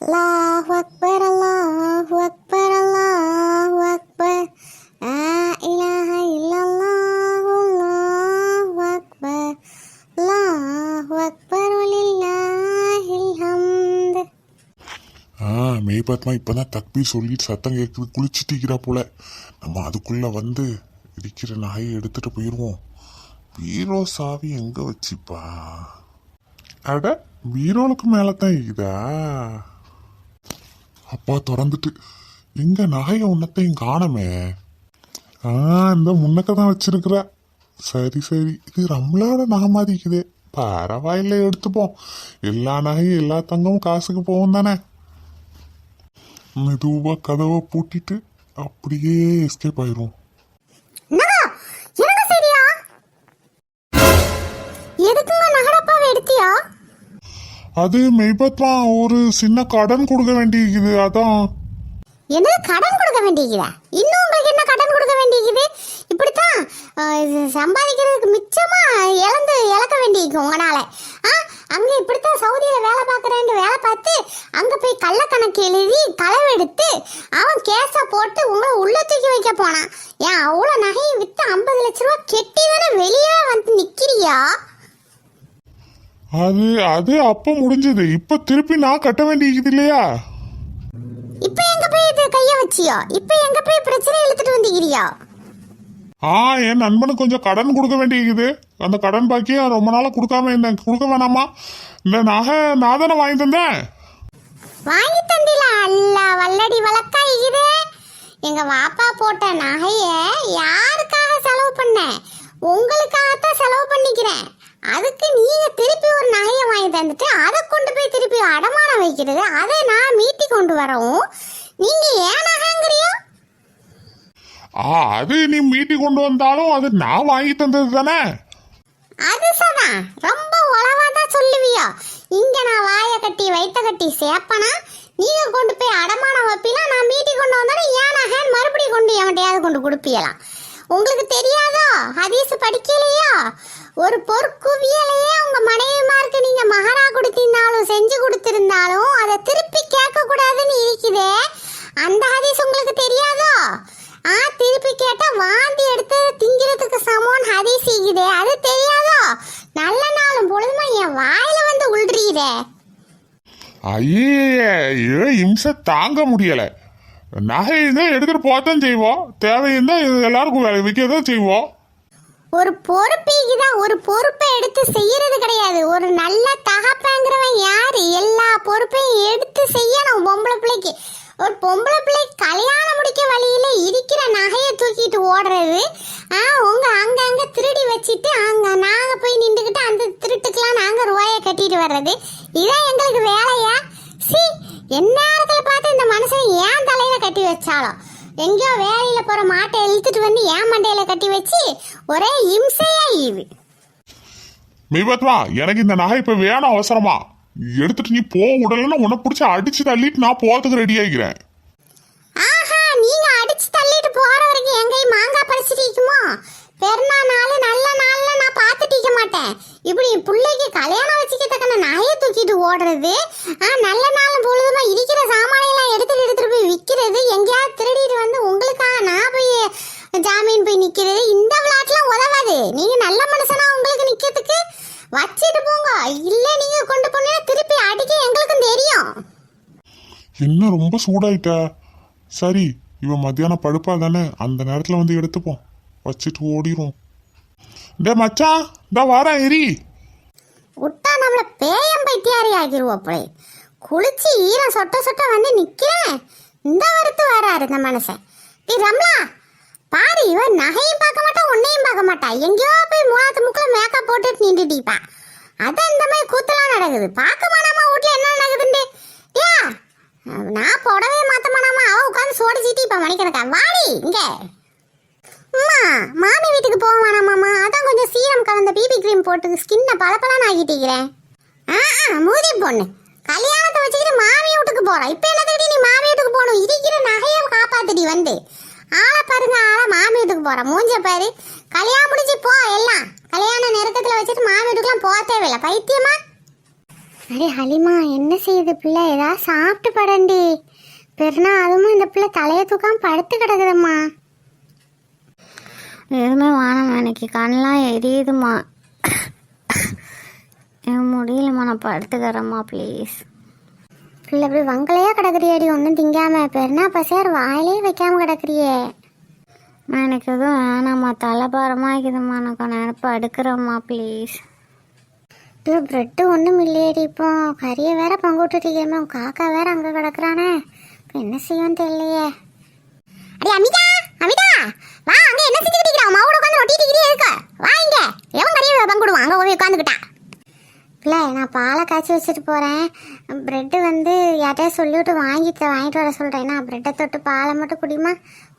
அல்லாஹ் அக்பர் அல்லாஹ் அக்பர் அல்லாஹ் அக்பர் லா இலாஹ இல்லல்லாஹ் அல்லாஹ் அக்பர் அல்லாஹ் அக்பர் வலில்லாஹில் ஹம்த் ஆ மேய்பாத்மா இப்போதான் தக்பி சொல்லிட்டு சத்தம் கேட்குது குளிச்சுட்டு இருக்கிறா போல. நம்ம அதுக்குள்ள வந்து இருக்கிற நாயை எடுத்துட்டு போயிடுவோம் பீரோ சாவி எங்க வச்சுப்பா? அட பீரோலுக்கு மேலே தான் இருக்குதா? அப்பா திறந்துட்டு எங்க நகைய உன்னத்தையும் காணமே. ஆ இந்த முன்னக்க தான் வச்சிருக்கிற. சரி சரி இது ரம்லாட நகை மாதிரி பரவாயில்ல எடுத்துப்போம் எல்லா நகையும் எல்லா தங்கமும் காசுக்கு போகும் தானே. மெதுவாக கதவை பூட்டிட்டு அப்படியே எஸ்கேப் ஆயிரும். அது மெய்பத்மா ஒரு சின்ன கடன் கொடுக்க வேண்டியிருக்குது அதான். என்ன கடன் கொடுக்க வேண்டியிருக்குதா? இன்னும் உங்களுக்கு என்ன கடன் கொடுக்க வேண்டியது இப்படித்தான் சம்பாதிக்கிறதுக்கு மிச்சமா இழந்து இழக்க வேண்டியிருக்கு உங்களால. ஆ அங்க இப்படித்தான் சவுதியில வேலை பார்க்கறேன்னு வேலை பார்த்து அங்க போய் கள்ளக்கணக்கு எழுதி களவெடுத்து அவன் கேஸ போட்டு உங்களை உள்ள தூக்கி வைக்க போனான். ஏன் அவ்வளோ நகையை விற்று ஐம்பது லட்ச ரூபா கெட்டி தானே வெளியே வந்து நிக்கிறியா? அது அது அப்ப முடிஞ்சது. இப்ப திருப்பி நான் கட்ட வேண்டியிருக்குது இல்லையா? இப்போ எங்க போய் இது கைய வச்சியோ? இப்போ எங்க போய் பிரச்சனை இழுத்துட்டு வந்துக்கிறியா ஆ என் நண்பனுக்கு கொஞ்சம் கடன் கொடுக்க வேண்டியிருக்குது. அந்த கடன் பாக்கியை ரொம்ப நாளா கொடுக்காம இருந்தேன். கொடுக்க வேணாமா? இந்த நகை நான் தானே வாங்கி தந்தேன். வாங்கி தந்தில அல்ல வல்லடி வழக்கா இது எங்க வாப்பா போட்ட நகைய யாருக்காக செலவு பண்ண? உங்களுக்காகத்தான் செலவு பண்ணிக்கிறேன். அதுக்கு நீங்க திருப்பி ஒரு நகையை வாங்கி தந்துட்டு அதை கொண்டு போய் திருப்பி அடமானம் வைக்கிறது. அதை நான் மீட்டி கொண்டு வரவும். நீங்க ஏன் நகைங்கிறியோ ஆ அது நீ மீட்டி கொண்டு வந்தாலும் அது நான் வாங்கி தந்தது தானே? அது சதா. ரொம்ப உளவாதா சொல்லுவியோ. இங்க நான் வாய கட்டி வைத்த கட்டி சேப்பனா நீங்க கொண்டு போய் அடமானம் வைப்பீங்களா? நான் மீட்டி கொண்டு வந்தாலும் ஏன் நகன் மறுபடியும் கொண்டு எவன்டையாவது கொண்டு கொடுப்பீங்களாம் உங்களுக்கு தெரியாதோ? ஹதீஸ் படிக்கலையா? ஒரு பொற்குவியலையே உங்க மனைவிமாருக்கு நீங்க மகரா கொடுத்திருந்தாலும் செஞ்சு கொடுத்திருந்தாலும் அதை திருப்பி கேட்க கூடாதுன்னு இருக்குதே. அந்த ஹதீஸ் உங்களுக்கு தெரியாதோ? ஆ திருப்பி கேட்டா வாந்தி எடுத்து திங்கிறதுக்கு சமோன் ஹதீஸ் இருக்குதே. அது தெரியாதோ? நல்ல நாளும் பொழுதுமா என் வாயில வந்து உள்றீரே ஐயே இம்சை தாங்க முடியலை. நகை இருந்தால் எடுத்துட்டு போகத்தான் செய்வோம் தேவையிருந்தா இது எல்லாருக்கும் வேலை விற்கதான் செய்வோம் ஒரு பொறுப்பீக்கு தான் ஒரு பொறுப்பை எடுத்து செய்யறது கிடையாது. ஒரு நல்ல தகப்பங்கிறவன் யாரு? எல்லா பொறுப்பையும் எடுத்து செய்யணும் பொம்பளை பிள்ளைக்கு. ஒரு பொம்பளை பிள்ளை கல்யாணம் முடிக்க வழியில இருக்கிற நகையை தூக்கிட்டு ஓடுறது ஆ உங்க அங்கங்க திருடி வச்சுட்டு அங்க நாங்க போய் நின்றுக்கிட்டு அந்த திருட்டுக்கெல்லாம் நாங்க ரூபாயை கட்டிட்டு வர்றது. இதான் எங்களுக்கு வேலையா? சி எந்நேரத்துல பார்த்து மனுஷன் ஏன் தலையில கட்டி வச்சாலும்? எங்கேயோ வேலையில போற மாட்டை இழுத்துட்டு வந்து ஏன் மண்டையில கட்டி வச்சு? ஒரே இம்சையா இது மெய்பத்மா எனக்கு இந்த நகை இப்ப வேணும் அவசரமா. எடுத்துட்டு நீ போ உடலன்னா உன்னை பிடிச்சி அடிச்சு தள்ளிட்டு நான் போறதுக்கு ரெடி ஆகிக்கிறேன் ஆஹா நீங்க அடிச்சு தள்ளிட்டு போற வரைக்கும் எங்க மாங்காய் பறிச்சுட்டு இருக்குமோ பெருநா நாள் நல்ல நாள்ல நான் பார்த்துட்டு இருக்க மாட்டேன். இப்படி பிள்ளைக்கு கல்யாணம் வச்சுக்கிறதுக்கான நகையை தூக்கிட்டு ஓடுறது? நல்ல நாள் பொழுதுமா இருக்கிற சாமானையெல்லாம் எடுத்துட்டு எடுத்துட்டு போய் விற்கிறது எங்கேயாவது திருடிட்டு வந்து உங்களுக்காக நான் போய் ஜாமீன் போய் நிக்கிறது இந்த விளையாட்டுலாம் உதவாது நீங்க நல்ல மனுஷனா உங்களுக்கு நிக்கிறதுக்கு வச்சிட்டு போங்க இல்ல நீங்க கொண்டு போனீங்கன்னா திருப்பி அடிக்க எங்களுக்கும் தெரியும் என்ன ரொம்ப சூடாயிட்ட? சரி இவன் மத்தியானம் படுப்பா தானே அந்த நேரத்தில் வந்து எடுத்துப்போம் வச்சுட்டு ஓடிரும். டே மச்சான் இந்த வாரா எரி. விட்டா நம்மள பேயம் பைத்தியாரி ஆகிருவோம் குளிச்சு ஈரம் சொட்ட சொட்ட வந்து நிக்கிறேன். இந்த வரத்து வராரு இந்த மனுஷன். நீ ரம்லா பாரு இவன் நகையும் பார்க்க மாட்டா உன்னையும் பார்க்க மாட்டா. எங்கேயோ போய் மூணாத்து முக்கில் மேக்கப் போட்டுட்டு நின்றுட்டிப்பா அதான் இந்த மாதிரி கூத்தலாம் நடக்குது. பார்க்க மாட்டாமா வீட்டில் என்ன நடக்குதுண்டு ஏன் நான் புடவே மாத்த மாட்டாமா அவ உட்காந்து சோடி சீட்டி இப்ப மணிக்கணக்கா? வாடி இங்க. அம்மா மாமி வீட்டுக்கு போக வேணாமாம்மா அதான் கொஞ்சம் சீரம் கலந்த பிபி க்ரீம் போட்டு ஸ்கின்னை பளபளன்னு ஆகிட்டிருக்கிறேன் ஆ மூதி பொண்ணு. கல்யாணத்தை வச்சுக்கிட்டு மாமி வீட்டுக்கு போறோம் இப்போ என்ன தேடி நீ மாமி வீட்டுக்கு போகணும்? இருக்கிற நகையை காப்பாத்திடி வந்து. ஆளை பாருங்க ஆளை மாமி வீட்டுக்கு போறோம் மூஞ்ச பாரு. கல்யாணம் முடிஞ்சு போ எல்லாம். கல்யாண நெருக்கத்தில் வச்சுட்டு மாமி வீட்டுக்குலாம் போக தேவையில்லை. பைத்தியமா? அடே ஹலிமா என்ன செய்யுது பிள்ளை? ஏதாவது சாப்பிட்டு படண்டி. பெருனா அதுவும் இந்த பிள்ளை தலையை தூக்காம படுத்து கிடக்குதம்மா. எதுவுமே வேணாம் எனக்கு கண்ணெலாம் எரியுதுமா முடியலம்மா நான் படுத்துக்கிறேம்மா ப்ளீஸ் பிள்ளை இப்படி வங்கலையா கிடக்குறியடி ஒன்றும் திங்காம. பெருனா பசியார் வாயிலே வைக்காம கிடக்குறியே. எனக்கு எதுவும் வேணாம்மா தலைபாரமாக இருக்குதும்மா நான் கொஞ்ச நேரம் படுக்கிறேம்மா ப்ளீஸ் இது ப்ரெட்டு ஒன்றும் இல்லையேடி இப்போ. கறியை வேற பங்கு விட்டுட்டீங்கம்மா உன் காக்கா வேற அங்கே கிடக்குறானே. இப்போ என்ன செய்யும் தெரியலையே. அடி அமிதா! அமிதா! வா அங்கே என்ன செஞ்சுக்கிட்டு இருக்கிறா? மாவோட உட்காந்து ஒட்டிட்டு இருக்க வா இங்கே. எவன் கறியை பங்கு விடுவான் அங்கே போய் உட்காந்துக்கிட்டா இல்லை நான் பாலை காய்ச்சி வச்சுட்டு போகிறேன் ப்ரெட்டு வந்து யார்கிட்டயா சொல்லிவிட்டு வாங்கிட்டு வாங்கிட்டு வர சொல்கிறேன் நான் ப்ரெட்டை தொட்டு பாலை மட்டும் குடிமா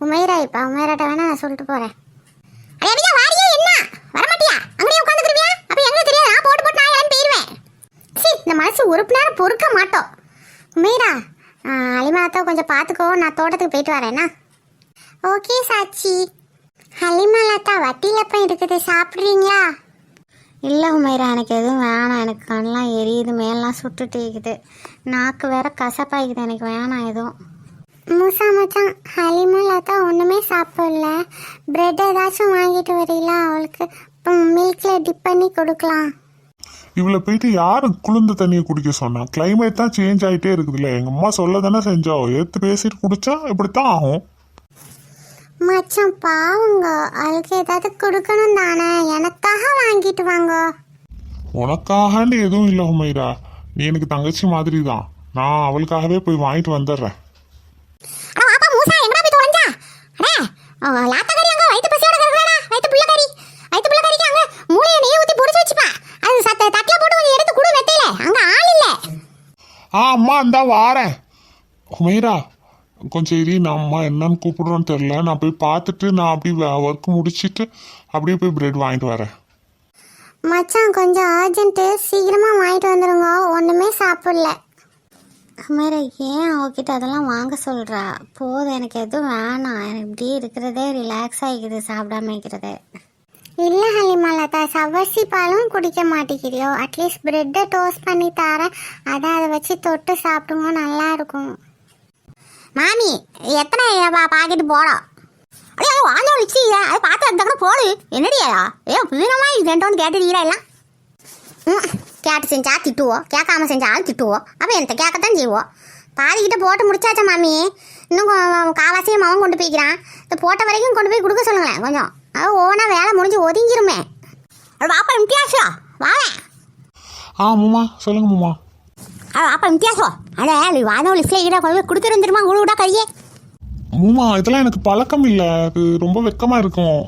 உமைரா இப்போ. உமைராட்ட வேணா நான் சொல்லிட்டு போகிறேன் அடே அமிதா வாரியா என்ன? வரமாட்டியா? அங்கேயே உட்காந்து அப்போ எங்களுக்கு தெரியாது நான் போட்டு போட்டு நான் இறந்து போயிடுவேன் சரி இந்த மனசு உறுப்பு நேரம் பொறுக்க மாட்டோம். உமைரா அலிமாத்தா கொஞ்சம் பார்த்துக்கோ நான் தோட்டத்துக்கு போயிட்டு வரேன்னா ஓகே சாச்சி ஹலிமா வட்டியில் போய் இருக்குது. சாப்பிட்றீங்களா? இல்லை உமைரா எனக்கு எதுவும் வேணாம். எனக்கு கண்ணெலாம் எரியுது மேலாம் சுட்டுட்டு இருக்குது நாக்கு வேற கசப்பாயிக்குது. எனக்கு வேணாம் எதுவும். மூசா மச்சான் ஹலிமா லதா ஒன்றுமே சாப்பிடல. ப்ரெட் ஏதாச்சும் வாங்கிட்டு வரீங்களா அவளுக்கு மில்கில் டிப் பண்ணி கொடுக்கலாம். இவளை போயிட்டு யாரு குளிர்ந்த தண்ணியை குடிக்க சொன்னா? கிளைமேட் தான் சேஞ்ச் ஆயிட்டே இருக்குதுல்ல. எங்க அம்மா சொல்ல தானே செஞ்சோம் எடுத்து பேசிட்டு குடிச்சா இப்படித்தான் ஆகும். மச்சான் பாவங்க. அவளுக்கு ஏதாவது கொடுக்கணும் தானே. எனக்காக வாங்கிட்டு வாங்க. உனக்காகன்னு எதுவும் இல்லை உமைரா. நீ எனக்கு தங்கச்சி மாதிரி தான் நான் அவளுக்காகவே போய் வாங்கிட்டு வந்துடுறேன் அட வாப்பா மூசா எங்கடா போய் தொலைஞ்சா அடே லாத்தா கறி அங்க வயித்து பசியோட கிடக்குறாடா வயித்து புள்ள கறி வயித்து புள்ள கறிக்கு அங்க மூளைய நெய் ஊத்தி பொரிச்சு வச்சுப்பா அது சத்த தட்டில போட்டு கொஞ்சம் எடுத்து குடு வெத்தையில அங்க ஆள் இல்ல ஆ அம்மா இந்தா வாரேன். உமேரா கொஞ்சம் இரு நான் அம்மா என்னன்னு கூப்பிடுறோன்னு தெரில நான் போய் பார்த்துட்டு நான் அப்படி ஒர்க் முடிச்சுட்டு அப்படியே போய் பிரெட் வாங்கிட்டு வரேன். மச்சான் கொஞ்சம் அர்ஜென்ட்டு சீக்கிரமாக வாங்கிட்டு வந்துடுங்க ஒன்றுமே சாப்பிடல. அமேரா ஏன் அவகிட்ட அதெல்லாம் வாங்க சொல்கிறா போதும் எனக்கு எதுவும் வேணாம். எனக்கு இப்படியே இருக்கிறதே ரிலாக்ஸ் ஆகிக்குது சாப்பிடாம இருக்கிறது. இல்லை ஹலிமாலதா சவர்சி பாலும் குடிக்க மாட்டேங்கிறியோ? அட்லீஸ்ட் பிரெட்டை டோஸ்ட் பண்ணி தரேன். அதை அதை வச்சு தொட்டு சாப்பிடுங்க நல்லா இருக்கும். மாமி எத்தனை பாக்கெட் போடும் அடே அது வாங்க வச்சு அது பார்த்து அதுக்கு போடு. என்னடியா ஏ புதினமா இது ரெண்டு வந்து கேட்டுறீங்களா எல்லாம்? ம், கேட்டு செஞ்சா திட்டுவோம் கேட்காம செஞ்சாலும் திட்டுவோம் அப்போ என்கிட்ட கேட்கத்தான் செய்வோம் பாதிக்கிட்ட போட்டு முடிச்சாச்சா மாமி? இன்னும் கொ- காவாசியும் அவன் கொண்டு போய்க்கிறான். இந்த போட்ட வரைக்கும் கொண்டு போய் கொடுக்க சொல்லுங்களேன் கொஞ்சம். அது ஒவ்வொன்றா வேலை முடிஞ்சு ஒதுங்கிருமே. வாப்பா இம்தியாசா வாவேன் ஆ மாமா சொல்லுங்க மாமா. அது வாப்பா இம்தியாசோ அடே நீ வாதம் லிஸ்ட்ல இருக்கிற கொண்டு போய் கொடுத்துட்டு வந்துருமா உங்களுக்கு விடா கையே மூமா இதெல்லாம் எனக்கு பழக்கம் இல்லை. அது ரொம்ப வெக்கமா இருக்கும்.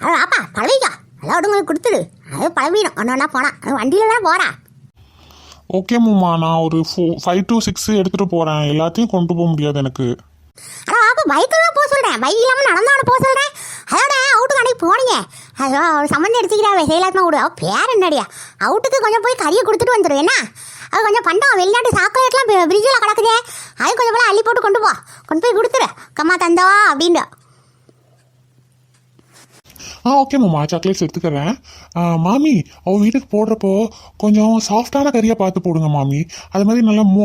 அது வாப்பா பழவிக்கா அதெல்லாம் விடுங்க கொடுத்துடு. அது பழவிடும் ஒன்று ஒன்றா போனா. அது வண்டியில தான் போறா. ஓகே மாமா. நான் ஒரு ஃபோ ஃபைவ் டு சிக்ஸ் எடுத்துட்டு போறேன். எல்லாத்தையும் கொண்டு போக முடியாது எனக்கு. அட அப்ப பைக்கில் தான் போக சொல்கிறேன் பைக் இல்லாமல் நடந்தாட போக சொல்கிறேன் அதோட அவுட்டுக்கு அன்னைக்கு போனீங்க. அதோ அவர் சம்மந்தம் எடுத்துக்கிறா செயலாத்மா விடு. அவள் பேர் என்னடியா? அவுட்டுக்கு கொஞ்சம் போய் கறியை கொடுத்துட்டு வந்துடும் என்ன? அது கொஞ்சம் பண்டம் வெளிநாட்டு சாக்லேட்லாம் ஃப்ரிட்ஜில் கிடக்குதே அது கொஞ்சம் போல அள்ளி போட்டு கொண்டு போ. கொண்டு போய் கொடுத்துரு. கம்மா தந்தவா அப்படின்னு ஆ ஓகே மாமா. சாக்லேட்ஸ் எடுத்துக்கிறேன். மாமி அவள் வீட்டுக்கு போடுறப்போ கொஞ்சம் சாஃப்டான கறியாக பார்த்து போடுங்க மாமி. அது மாதிரி நல்லா மூ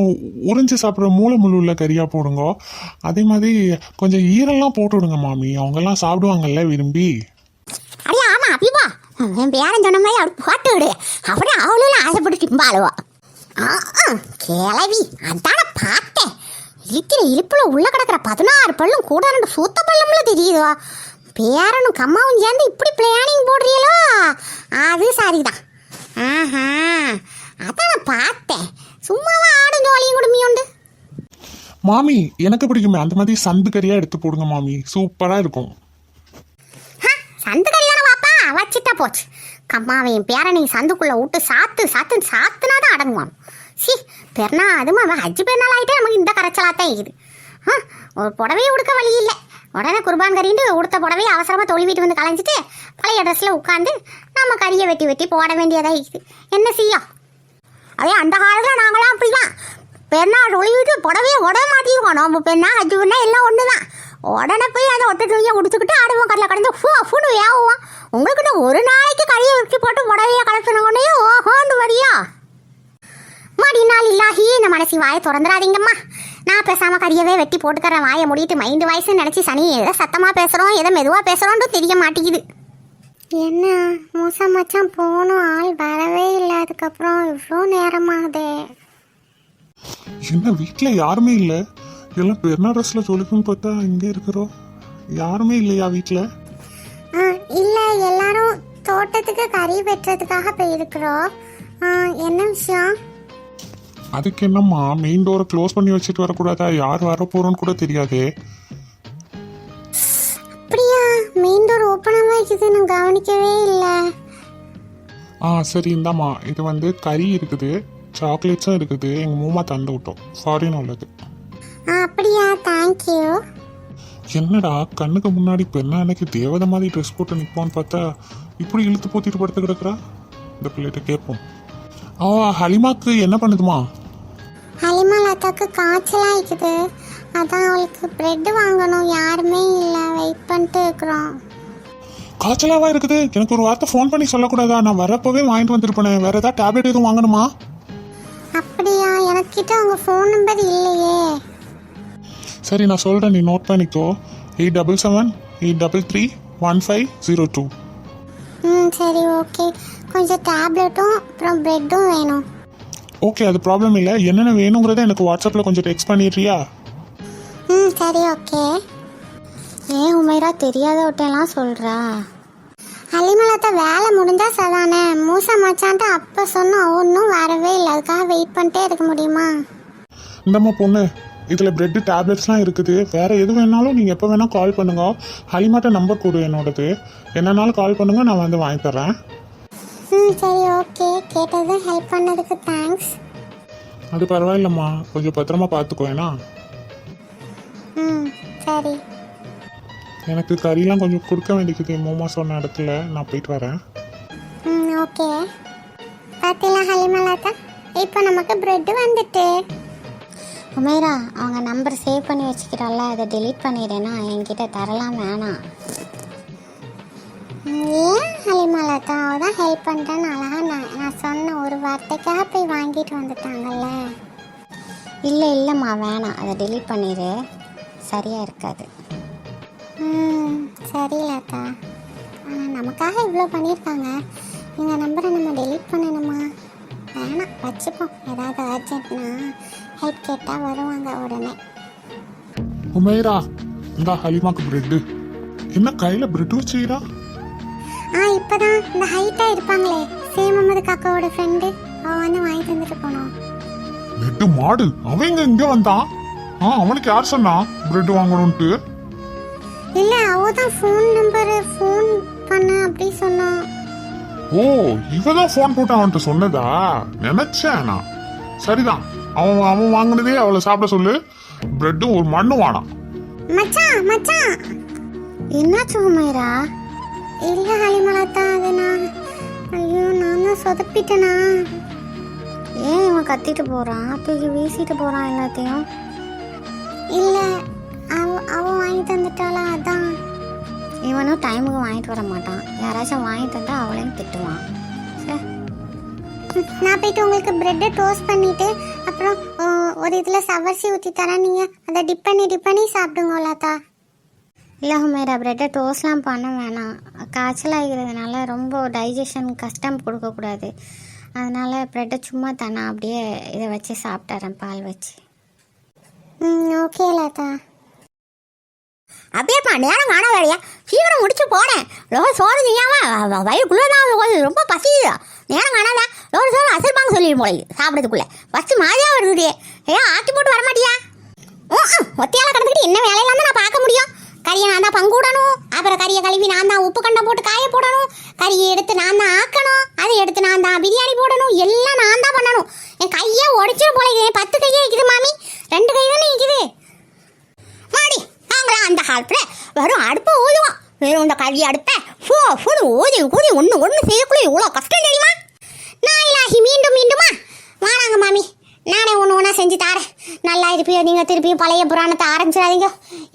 உறிஞ்சு சாப்பிட்ற மூளை முழு உள்ள கறியாக போடுங்க. அதே மாதிரி கொஞ்சம் ஈரெல்லாம் போட்டு விடுங்க மாமி. அவங்கெல்லாம் சாப்பிடுவாங்கல்ல விரும்பி. அடியா ஆமா அப்படிப்பா என் பேரன் சொன்ன மாதிரி அப்படி போட்டு விடு. அப்படியே அவளும் ஆசைப்பட்டு திம்பாளுவா. கிளவி அதான பார்த்தேன். இருக்கிற இழுப்புல உள்ள கிடக்கிற பதினாறு பல்லும் கூட ரெண்டு சூத்த பல்லும்ல தெரியுதோ? பேரனும் கம்மாவும் சேர்ந்து இப்படி பிளானிங் போடுறீங்களோ? அது சரிதான். ஆஹா. அதான் நான் பார்த்தேன். சும்மாவா ஆடும் ஜோலியும் குடுமையும் உண்டு? மாமி எனக்கு பிடிக்குமே. அந்த மாதிரி சந்து கறியாக எடுத்து போடுங்க மாமி. சூப்பராக இருக்கும். ஹ, சந்து கல்யாணம் வாப்பா? வச்சிட்டா போச்சு. கம்மாவையும் பேரனை சந்துக்குள்ள விட்டு சாத்து சாத்து சாத்துனா தான் அடங்குவான். சி பெருனா அதுமா அவன் ஹஜ்ஜி பெருநாள் ஆகிட்டே நமக்கு இந்த கரைச்சலாத்தான் இருக்குது. ஒரு புடவையை உடுக்க வழி இல்லை. உடனே குர்பான் கறிண்டு உடுத்த புடவை அவசரமாக தொழில் வந்து கலைஞ்சிட்டு பழைய ட்ரெஸ்ஸில் உட்காந்து நம்ம கறியை வெட்டி வெட்டி போட வேண்டியதாக என்ன செய்யும்? அதே அந்த காலத்தில் நாங்களாம் அப்படிதான். பெண்ணாள் ஒளிவிட்டு புடவையை உட மாட்டிருக்கோம் நம்ம பெண்ணா ஹஜ்ஜு பெண்ணா எல்லாம் ஒன்று தான் உடனே போய் அந்த ஒட்ட துணியை உடுத்துக்கிட்டு ஆடுவோம் கடல கடந்து ஃபூ ஃபூன்னு ஏவுவோம் உங்களுக்கு இன்னும் ஒரு நாளைக்கு கறியை வெட்டி போட்டு புடவையை கலத்துனோடனே ஓஹோன்னு வரியா? இலாஹி இந்த மனசி வாயை திறந்துடாதீங்கம்மா. நான் பேசாம கறியவே வெட்டி போட்டுக்கறேன் வாயை மூடிட்டு மைண்டு வாய்ஸ் நினைச்சு சனி எதை சத்தமா பேசுறோம் எதை மெதுவா பேசுறோம்னு தெரிய மாட்டேங்குது. என்ன? மூசா மச்சான் போகணும் ஆள் வரவே இல்லை. அதுக்கப்புறம் இவ்வளோ நேரமாகுதே. என்ன வீட்டில் யாருமே இல்லை? எல்லாம் பெருநாரஸில் சொல்லிக்குன்னு பார்த்தா இங்கே இருக்கிறோம். யாருமே இல்லையா வீட்டில் ஆ இல்லை எல்லாரும் தோட்டத்துக்கு கறி வெட்டுறதுக்காக போயிருக்கிறோம். என்ன விஷயம்? அதுக்கு என்னம்மா மெயின் டோரை க்ளோஸ் பண்ணி வச்சுட்டு வரக்கூடாதா? யார் வர போறோன்னு கூட தெரியாதே. அப்படியா? மெயின் டோர் ஓப்பனாக இருக்குது நான் கவனிக்கவே இல்லை. ஆ சரி இந்தாம்மா. இது வந்து கறி இருக்குது. சாக்லேட்ஸும் இருக்குது. எங்கள் மூமா தந்து விட்டோம். ஃபாரின் உள்ளது. ஆ அப்படியா? தேங்க்யூ என்னடா? கண்ணுக்கு முன்னாடி பெண்ணா அன்னைக்கு தேவதை மாதிரி ட்ரெஸ் போட்டு நிற்போன்னு பார்த்தா இப்படி இழுத்து போத்திட்டு படுத்து கிடக்குறா? இந்த பிள்ளைகிட்ட கேட்போம். ஆ ஹலிமாக்கு என்ன பண்ணுதுமா? ஹலிமா லதாக்கு காய்ச்சலாக இருக்குது. அதான் அவளுக்கு பிரெட் வாங்கணும். யாருமே இல்லை. வெயிட் பண்ணிட்டு இருக்கிறோம். காய்ச்சலாவா இருக்குது? எனக்கு ஒரு வார்த்தை ஃபோன் பண்ணி சொல்லக்கூடாதா? நான் வரப்போவே வாங்கிட்டு வந்திருப்பேனே. வேற ஏதாவது டேப்லெட் எதுவும் வாங்கணுமா? அப்படியா? எனக்கிட்ட அவங்க ஃபோன் நம்பர் இல்லையே. சரி நான் சொல்கிறேன் நீ நோட் பண்ணிக்கோ. Eight double seven eight double three one five zero two. ம் சரி ஓகே கொஞ்சம் டேப்லெட்டும் அப்புறம் பிரெட்டும் வேணும். ஓகே அது ப்ராப்ளம் இல்லை. என்னென்ன வேணுங்கிறத எனக்கு வாட்ஸ்அப்பில் கொஞ்சம் டெக்ஸ்ட் பண்ணிடுறியா? ம் சரி ஓகே ஏன் உமைரா தெரியாத விட்டெல்லாம் சொல்கிறா ஹலிமலத்தை வேலை முடிஞ்சா சொல்லானே. மூசா மச்சான்ட்டு அப்போ சொன்னோம் ஒன்றும் வரவே இல்லை. அதுக்காக வெயிட் பண்ணிட்டே இருக்க முடியுமா? இந்தம்மா பொண்ணு இதில் பிரெட்டு டேப்லெட்ஸ்லாம் இருக்குது. வேறு எது வேணாலும் நீங்கள் எப்போ வேணால் கால் பண்ணுங்க. ஹலிமாட்ட நம்பர் கொடு என்னோடது. என்னன்னாலும் கால் பண்ணுங்க நான் வந்து வாங்கி தரேன் ம் சரி ஓகே கேட்டது ஹெல்ப் பண்ணதுக்கு தேங்க்ஸ் அது பரவாயில்லம்மா. கொஞ்சம் பத்திரமா பார்த்துக்கோ ஏன்னா? ம் சரி. எனக்கு கறிலாம் கொஞ்சம் கொடுக்க வேண்டியது மோமா சொன்ன இடத்துல. நான் போயிட்டு வரேன். ம் ஓகே பார்த்தீங்களா ஹலிமலாத்தா? இப்போ நமக்கு பிரெட் வந்துட்டு. உமேரா அவங்க நம்பர் சேவ் பண்ணி வச்சுக்கிறாள்ல அதை டெலீட் பண்ணிடுறேன்னா என்கிட்ட தரலாம் வேணாம். ஏன் ஹலிமலாத்தா அவ தான் ஹெல்ப் பண்ணுறேன்னு அழகா நான் நான் சொன்ன ஒரு வார்த்தைக்காக போய் வாங்கிட்டு வந்துட்டாங்கல்ல? இல்லை இல்லைம்மா வேணாம். அதை டெலீட் பண்ணிடு சரியாக இருக்காது. ம் சரி லதா ஆனால் நமக்காக இவ்வளோ பண்ணியிருக்காங்க இந்த நம்பரை நம்ம டெலீட் பண்ணணுமா? வேணாம் வச்சுப்போம். ஏதாவது அர்ஜென்ட்னா ஹெல்ப் கேட்டால் வருவாங்க உடனே. உமேரா இந்த ஹலிமாக்கு பிரெட்டு என்ன கையில் பிரெட் வச்சுக்கிறா ஆ இப்போதான். இந்த ஹைட்டாக இருப்பாங்களே. சேம் அம்மது காக்காவோட ஃப்ரெண்டு அவள் வந்து வாங்கி தந்துட்டு போனோம் பிரெட்டு மாடு. அவன் இங்க இங்க வந்தான்? ஆ அவனுக்கு யார் சொன்னா? பிரெட் வாங்கணும்ட்டு இல்லை தான் ஃபோன் நம்பரு ஃபோன் பண்ண அப்படி சொன்னான். ஓ இவ தான் ஃபோன் போட்டு அவன்கிட்ட சொன்னதா? நினைச்சேன் நான். சரிதான். அவன் அவன் வாங்கினதே அவளை சாப்பிட சொல்லு. பிரெட்டும் ஒரு மண்ணும் வாடாம் மச்சான் மச்சான். என்னாச்சு உமைரா இல்லை ஹலிமலத்தா அது நான் ஐயோ நான் தான் சொதப்பிட்டேனா? ஏன் இவன் கத்திட்டு போகிறான் தூக்கி வீசிட்டு போகிறான் எல்லாத்தையும். இல்லை அவ அவன் வாங்கி தந்துட்டாளா அதான். இவனும் டைமுக்கு வாங்கிட்டு வர மாட்டான். யாராச்சும் வாங்கி தந்தா அவளையும் திட்டுவான். ச்சே. நான் போயிட்டு உங்களுக்கு பிரெட்டை டோஸ்ட் பண்ணிட்டு அப்புறம் ஒரு இதில் சவர்சி ஊற்றி தரேன். நீங்கள் அதை டிப் பண்ணி டிப் பண்ணி சாப்பிடுங்க இல்லை ஹுமேரா பிரெட்டை டோஸ்ட்லாம் பண்ண வேணாம். காய்ச்சல் ஆகிறதுனால ரொம்ப டைஜஷன் கஷ்டம் கொடுக்கக்கூடாது. அதனால் ப்ரெட்டை சும்மா தானே அப்படியே இதை வச்சு சாப்பிட்டுறேன் பால் வச்சு. ம் ஓகே லதா. அப்படியேப்பா நேரம் காண வேலையா சீக்கிரம் முடிச்சு போனேன் ரொம்ப சோறு செய்யாம வயிறுக்குள்ளே தான் கொஞ்சம் ரொம்ப பசியுது நேரம் காணாத லோடு சோறு அசைப்பாங்க சொல்லிடும் போல சாப்பிட்றதுக்குள்ள. ஃபஸ்ட்டு மாதிரியாக வருது ஏன் ஆக்கி போட்டு வர மாட்டியா ஒத்தையால கிடந்துக்கிட்டு என்ன வேலையில தான் நான் பார்க்க முடியும் கறியை நான் தான் பங்குடணும். அப்புறம் கறியை கழுவி நான் தான் உப்பு கண்டம் போட்டு காய போடணும். கறியை எடுத்து நான் தான் ஆக்கணும். அதை எடுத்து நான் தான் பிரியாணி போடணும். எல்லாம் நான் தான் பண்ணணும். என் கையை உடைச்சிடும் போல என் பத்து கையே இருக்குது மாமி. ரெண்டு கை தானே இருக்குது. மாடி நாங்களாம் அந்த காலத்தில். வெறும் அடுப்பை ஊதுவோம். வெறும் இந்த கறி அடுப்பை. ஃபோ ஃபோனு ஊதி ஊதி ஒன்று ஒன்று செய்யக்குள்ளே இவ்வளோ கஷ்டம் தெரியுமா? நான் இலாகி மீண்டும் மீண்டுமா? வாராங்க மாமி. நானே ஒன்று ஒன்றா செஞ்சு தாரேன். நல்லா இருப்பியோ நீங்கள் திருப்பியும் பழைய புராணத்தை ஆரம்பிச்சிடாதீங்க.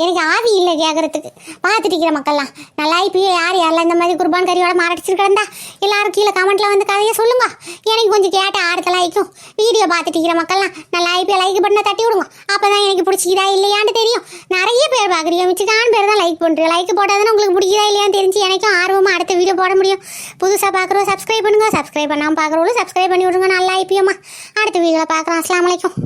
எனக்கு ஆவி இல்லை கேட்குறதுக்கு பார்த்துட்டு மக்கள்லாம். நல்லா இருப்பியோ யார் யாரெல்லாம் இந்த மாதிரி குர்பான் கறியோட மாரடிச்சிட்டு கிடந்தா எல்லாரும் கீழே கமெண்ட்டில் வந்து கதையை சொல்லுங்க. எனக்கு கொஞ்சம் கேட்ட ஆறுதல் ஆயிக்கும் வீடியோ பார்த்துட்டு மக்கள்லாம் நல்லா இப்போ லைக் பண்ண தட்டி விடுங்க. அப்போ தான் எனக்கு பிடிச்சிக்கிதா இல்லையான்னு தெரியும். நிறைய பேர் பார்க்குறீங்க. மிச்சக்கான பேர் தான் லைக் பண்ணுறேன் லைக் போட்டால் உங்களுக்கு பிடிக்குதா இல்லையான்னு தெரிஞ்சு எனக்கும் ஆர்வமாக அடுத்த வீடியோ போட முடியும். புதுசாக பார்க்குறோம் சப்ஸ்கிரைப் பண்ணுங்க. சப்ஸ்கிரைப் பண்ணாமல் பார்க்குறவங்களும் சப்ஸ்கிரைப் பண்ணி விடுங்க. நல்லா ஐபிஎம்மா அடுத்த வீடியோவில் பார்க்குறோம் அஸ்லாம் வலைக்கும்